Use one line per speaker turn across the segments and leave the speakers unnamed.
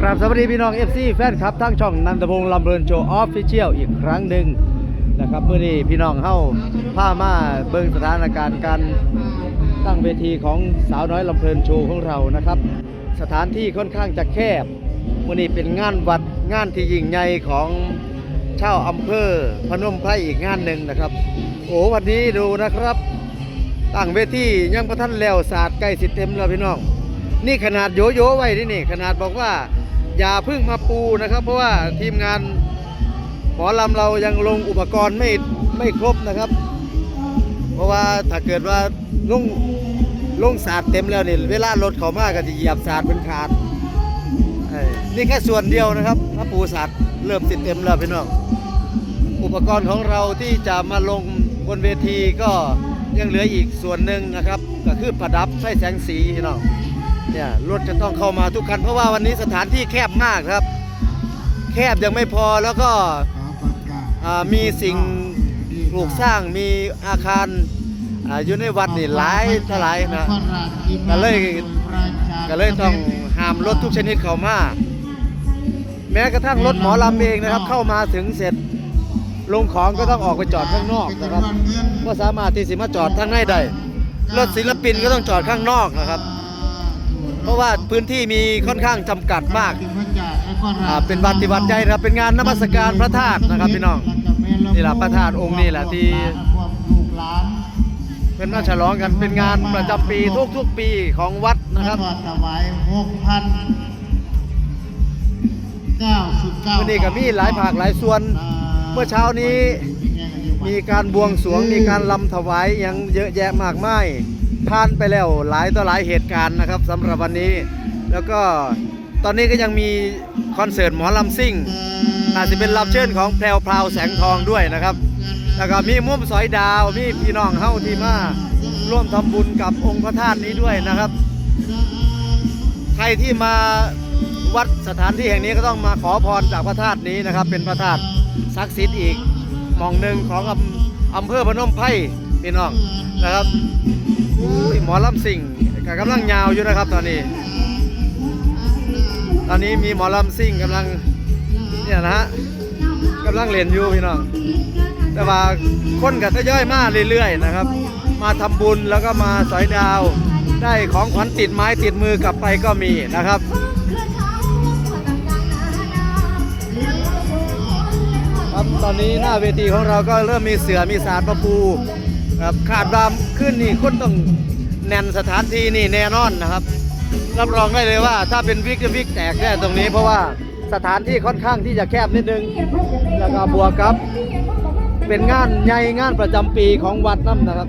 ครับสวัสดีพี่น้อง FC แฟนคลับทั้งช่องนันทพงษ์ลำเพลินโชว์ออฟฟิเชียลอีกครั้งหนึ่งนะครับเมื่อนี้พี่น้องเข้าผ้ามาเบิ่งสถานการณ์การตั้งเวทีของสาวน้อยลำเพลินโชว์ของเรานะครับ สถานที่ค่อนข้างจะแคบมื่อนี้เป็นงานวัดงานที่ยิ่งใหญ่ของชาวอำเภอพนมไพรอีกงานหนึ่งนะครับ โอ้วันนี้ดูนะครับตั้งเวทียังประทันแล้วศาสตร์ใกล้สิเต็มแล้วพี่น้อง นี่ขนาดโยโย่ไว้นี่นี่ขนาดบอกว่า อย่าพึ่งมาปูนะครับ เพราะว่าทีมงานหมอลำเรายังลงอุปกรณ์ไม่ไม่ครบนะครับ เพราะว่าถ้าเกิดว่าลงลงศาสตร์เต็มแล้วนี่เวลารถเขามากก็จะเหยียบศาสตร์เป็นขาดนี่แค่ส่วนเดียวนะครับถ้าปูศาสตร์เริ่มติดเต็มแล้วพี่น้องอุปกรณ์ของเราที่จะมาลงบนเวทีก็ยังเหลืออีกส่วนหนึ่งนะครับ ก็คือประดับไส้แสงสีพี่น้อง เนี่ยรถจะต้องเข้ามาทุกคันเพราะว่าวันนี้สถานที่แคบมากครับ แคบยังไม่พอแล้วก็มีสิ่งปลูกสร้างมีอาคารอยู่ในวัดนี่หลายเท่าหลายนะก็เลยก็เลยต้องห้ามรถทุกชนิดเข้ามา แม้กระทั่งรถหมอลำเองนะครับ เข้ามาถึงเสร็จลงของก็ต้องออกไปจอดข้างนอกนะครับก็สามารถที่สิมาจอดทางในได้รถศิลปินก็ต้องจอดข้างนอกนะครับ เพราะว่าพื้นที่มีค่อนข้างจำกัดมากเป็นวัดที่วัดใหญ่นะครับเป็นงานนมัสการพระธาตุนะครับพี่น้องนี่แหละพระธาตุองค์นี่แหละที่เป็นมาฉลองกันเป็นงานประจำปีทุกๆปีของวัดนะครับ
ถวายหกพันเก้าสิบเก้า
วันนี้ก็มีหลายภาคหลายส่วน เมื่อเช้านี้มีการบวงสรวงมีการลำถวายอย่างเยอะแยะมากมาย ผ่านไปแล้วหลายต่อหลายเหตุการณ์นะครับสำหรับวันนี้ แล้วก็ตอนนี้ก็ยังมีคอนเสิร์ตหมอลำซิ่งอาจจะเป็นรับเชิญของแพรวพราวแสงทองด้วยนะครับ แล้วก็มีมุมสอยดาวมีพี่น้องเฮ้าที่มาร่วมทำบุญกับองค์พระธาตุนี้ด้วยนะครับ ใครที่มาวัดสถานที่แห่งนี้ก็ต้องมาขอพรจากพระธาตุนี้นะครับ เป็นพระธาตุศักดิ์สิทธิ์อีกหมองหนึ่งของอำอำเภอพนมไพรพี่น้องนะครับ อุ้ยหมอลำสิ่งกกำลังยาวอยู่นะครับตอนนี้ ตอนนี้มีหมอลำซิ่งกำลังเนี่ยนะฮะกำลังเล่นอยู่พี่น้อง แต่ว่าคนก็ทยอยมาเรื่อยๆนะครับ มาทำบุญแล้วก็มาสอยดาว ได้ของขวัญติดไม้ติดมือกลับไปก็มีนะครับครับตอนนี้หน้าเวทีของเราก็เริ่มมีเสือมีสารประปู ครับขาดดำขึ้นนี่คนต้องแน่นสถานที่นี่แน่นอนนะครับ รับรองได้เลยว่าถ้าเป็นวิกจะวิกแตกแน่ตรงนี้เพราะว่าสถานที่ค่อนข้างที่จะแคบนิดนึงแล้วก็บวกกับ เป็นงานใหญ่งานประจำปีของวัดน้ำนะครับ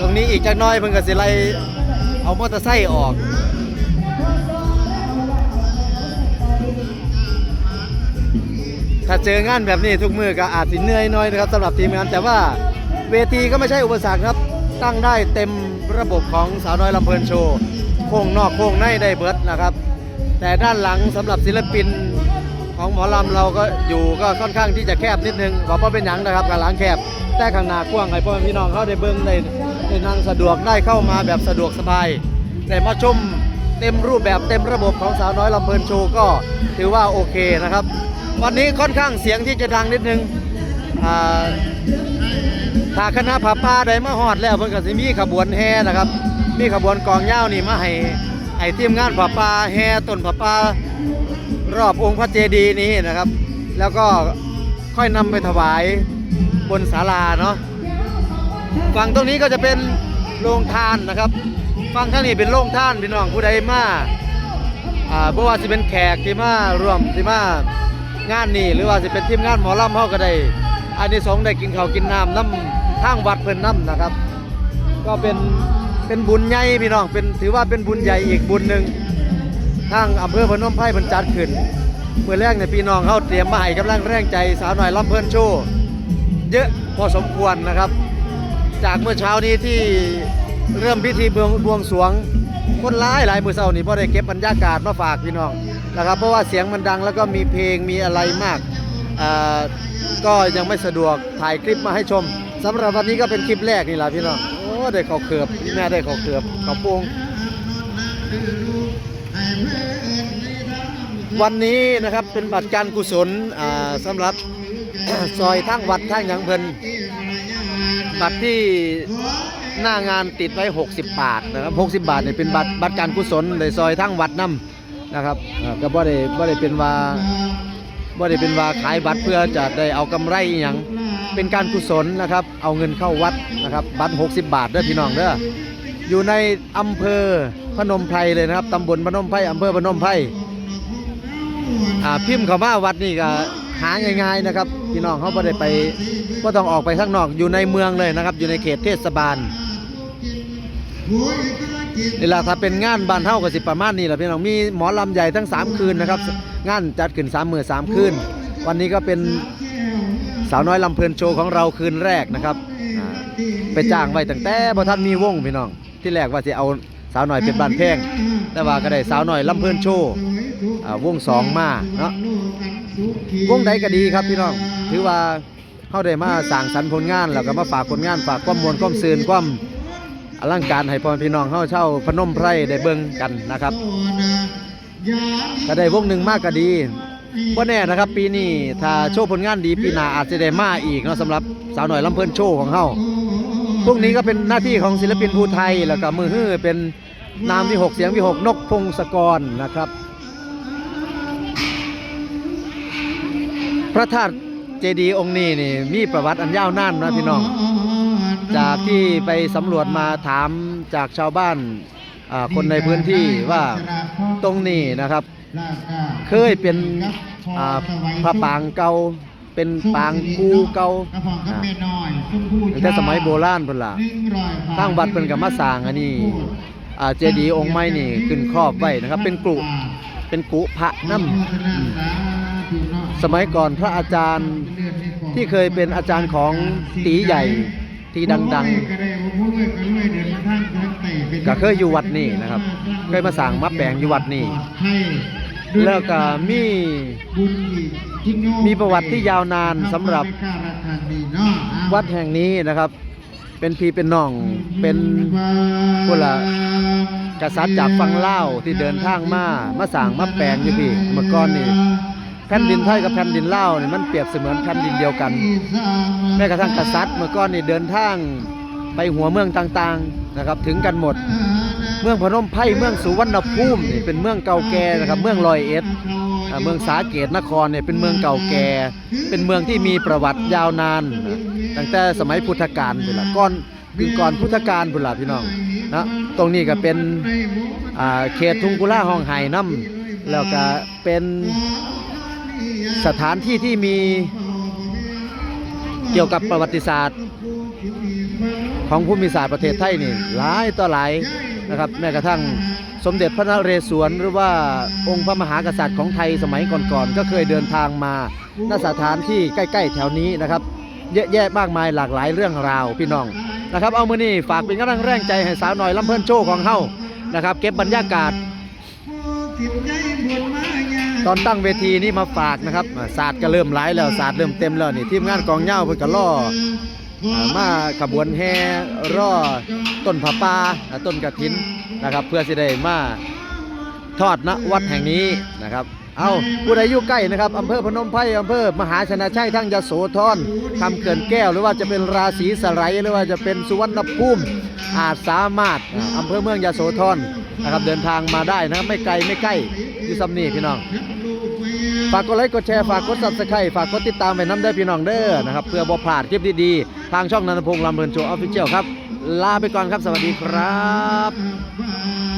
ตรงนี้อีกจักน้อยเพิ่งกสิไลเอามอเตอร์ไซค์ออกถ้าเจองานแบบนี้ทุกมือก็อาจสิเหนื่อยหน้อยนะครับสำหรับทีมงานแต่ว่า เวทีก็ไม่ใช่อุปสรรคครับ ตั้งได้เต็มระบบของสาวน้อยลำเพลินโชว์โค้งนอกโค้งในได้เบิร์ดนะครับ แต่ด้านหลังสำหรับศิลปินของหมอลำเราก็อยู่ก็ค่อนข้างที่จะแคบนิดนึงบอกว่าเป็นหยังนะครับกับหลังแคบ แต่ข้างหน้ากว้างให้พ่อแม่พี่น้องเข้าได้เบิ้งได้ได้นั่งสะดวกได้เข้ามาแบบสะดวกสบายแต่มาชมเต็มรูปแบบเต็มระบบของสาวน้อยลำเพลินโชว์ก็ถือว่าโอเคนะครับ วันนี้ค่อนข้างเสียงที่จะดังนิดนึงอ่า ถ้าคณะผับป่าได้มาฮอดแล้วเพิ่นก็สิมีขบวนแห่นะครับ มีขบวนกองยาวนี่มาให้ให้ทีมงานผับป่าแห่ต้นผับป่ารอบองค์พระเจดีย์นี้นะครับ แล้วก็ค่อยนำไปถวายบนศาลาเนาะฝั่งตรงนี้ก็จะเป็นโรงทานนะครับฝั่งข้างนี้เป็นโรงทานพี่น้องผู้ใดมาอ่าบ่ว่าสิเป็นแขกที่มารวมที่มางานนี้หรือว่าสิเป็นทีมงานหมอลำเฮาก็ได้อันนี้สงได้กินข้าวกินน้ำน้ำ ทางวัดเพิ่นน้ำนะครับ ก็เป็นเป็นบุญใหญ่พี่น้องเป็นถือว่าเป็นบุญใหญ่อีกบุญหนึ่งทางอำเภอพนมไพรเพิ่นจัดขึ้นเมื่อแรกในพี่น้องเขาเตรียมมาให้กำลังแรงใจสาวหน่อยลำเพิ่นโชว์เยอะพอสมควรนะครับ จากเมื่อเช้านี้ที่เริ่มพิธีบวงบวงสรวงคนร้ายหลายมือเช้านี่พอได้เก็บบรรยากาศมาฝากพี่น้องนะครับ เพราะว่าเสียงมันดังแล้วก็มีเพลงมีอะไรมากอ่าก็ยังไม่สะดวกถ่ายคลิปมาให้ชม สำหรับวันนี้ก็เป็นคลิปแรกนี่แหละพี่น้องโอ้ได้เขาเขือบแม่ได้เขาเขือบเขาโป่งวันนี้นะครับเป็นบัตรการกุศลอ่าสำหรับซอยทั้งวัดทั้งยังเพิ่นบัตรที่หน้างานติดไว้ 60 บาทนะครับ60 บาทเนี่ยเป็นบัตรบัตรการกุศลเลยซอยทั้งวัดนํนะครับก็บ่ได้บ่ได้เป็นว่าบ่ได้เป็นว่าขายบัตรเพื่อจะได้เอากำไรอหยัง เป็นการกุศลนะครับ เอาเงินเข้าวัดนะครับ บัตร 60 บาทเด้อพี่น้องเด้ออยู่ในอำเภอพนมไพรเลยนะครับตำบลพนมไพรอำเภอพนมไพรอ่าพิมพ์เข้ามาวัดนี่ก็หาง่ายๆนะครับ พี่น้องเขาไม่ได้ไปก็ต้องออกไปข้างนอกอยู่ในเมืองเลยนะครับ อยู่ในเขตเทศบาลนี่แหละถ้าเป็นงานบานเฮาก็สิประมาณนี้แหละพี่น้องมีหมอลำใหญ่ทั้ง 3 คืนนะครับ งานจัดขึ้น3มื้อ3คืน วันนี้ก็เป็น สาวน้อยลำเพลินโชว์ของเราคืนแรกนะครับไปจ้างไว้ตั้งแต่บ่ทันมีวงพี่น้อง ที่แรกว่าสิเอาสาวน้อยเป็นบ้านแพงแต่ว่าก็ได้สาวน้อยลำเพลินโชว์วงสองมาเนาะวงใดก็ดีครับพี่น้องถือว่าเข้าได้มาสร้างสรรผลงานแล้วก็มาฝากผลงานฝากความมวลความซืนความอลังการให้พ่อพี่น้องเข้าเช่าพนมไพรได้เบิ่งกันนะครับก็ได้วงหนึ่งมากก็ดี ว่าแน่นะครับ ปีนี้ถ้าโชว์ผลงานดีปีหน้าอาจจะได้มาอีกเนาะสำหรับสาวหน่อยลำเพลินโชว์ของเฮาพวกนี้ก็เป็นหน้าที่ของศิลปินภูไทยแล้วก็มือฮื้อเป็นนามที่หกเสียงที่หกนกพงศกรนะครับ พระธาตุเจดีย์องค์นี้นี่มีประวัติอันยาวนานนะพี่น้อง จากที่ไปสำรวจมาถามจากชาวบ้านคนในพื้นที่ว่าตรงนี้นะครับ เคยเป็นอ่าพระปางเก่าเป็นปางกูเก่าอ่าตั้งแต่สมัยโบราณพุ่นล่ะทางวัดเพิ่นก็มาสร้างอันนี้อ่าเจดีย์องค์ใหม่นี่ขึ้นครอบไว้นะครับ เป็นกรุเป็นกุพระน้ำสมัยก่อนพระอาจารย์ที่เคยเป็นอาจารย์ของตีใหญ่ที่ดัง ๆ ก็เคยอยู่วัดนี้นะครับ เคยมาสั่งมาแปลงอยู่วัดนี้แล้วก็มีมีประวัติที่ยาวนานสำหรับวัดแห่งนี้นะครับ เป็นพี่เป็นน้องเป็นคนละกษัตริย์จากฝั่งลาวที่เดินทางมามาสั่งมาแปลงอยู่พี่เมื่อก่อนนี่แผ่นดินไทยกับแผ่นดินลาวนี่มันเปรียบเสมือนแผ่นดินเดียวกัน แม้กระทั่งกษัตริย์เมื่อก่อนนี่เดินทาง ไปหัวเมืองต่างๆนะครับถึงกันหมด เมืองพนมไพรเมืองสุวรรณภูมินี่เป็นเมืองเก่าแก่นะครับเมืองลอยเอ็ดอ่าเมืองสาเกตนครเนี่ยเป็นเมืองเก่าแก่ เป็นเมืองที่มีประวัติยาวนานนะตั้งแต่สมัยพุทธกาลพุ่นละก่อนคือก่อนพุทธกาลพุ่นละพี่น้องนะตรงนี้ก็เป็นอ่าเขตทุ่งกุลาห้องไห้น้ำแล้วก็เป็นสถานที่ที่มี เกี่ยวกับประวัติศาสตร์ ของภูมิศาสตร์ประเทศไทยนี่หลายต่อหลายนะครับแม้กระทั่งสมเด็จพระนเรศวรหรือว่าองค์พระมหากษัตริย์ของไทยสมัยก่อนๆก็เคยเดินทางมาณสถานที่ใกล้ ๆ แถวนี้นะครับ เยอะแยะมากมายหลากหลายเรื่องราวพี่น้องนะครับ เอามือนี่ฝากเป็นกำลังแรงใจให้สาวหน่อยลำเพิ่นโชว์ของเฮานะครับ เก็บบรรยากาศ ตอนตั้งเวทีนี่มาฝากนะครับศาสตร์ก็เริ่มหลแล้วศาสตร์เริ่มเต็มแล้วนี่ทีมงานกองเง่าเพื่อกล่ออ่ามาขบวนแห่ร่อต้นผาป่าอ่าต้นกระถินนะครับ เพื่อสิได้มาทอดณวัดแห่งนี้นะครับ เอาผู้ใดอยู่ใกล้นะครับอำเภอพนมไพรอำเภอมหาชนะชัยทั้งยโสธรคำเขื่อนแก้ว หรือว่าจะเป็นราศีสไลหรือว่าจะเป็นสุวรรณภูมิอาจสามารถอำเภอเมืองยโสธรนะครับเดินทางมาได้นะครับไม่ไกลไม่ใกล้อยู่ซ้ำนี่พี่น้องฝากกดไลค์กดแชร์ฝากกด subscribe ฝากกดติดตามไปน้ำได้พี่น้องเด้อนะครับเพื่อบ่พลาดคลิปดีๆทางช่องนันทพงษ์ลำเพลินโชว์ออฟฟิเชียลครับลาไปก่อนครับสวัสดีครับ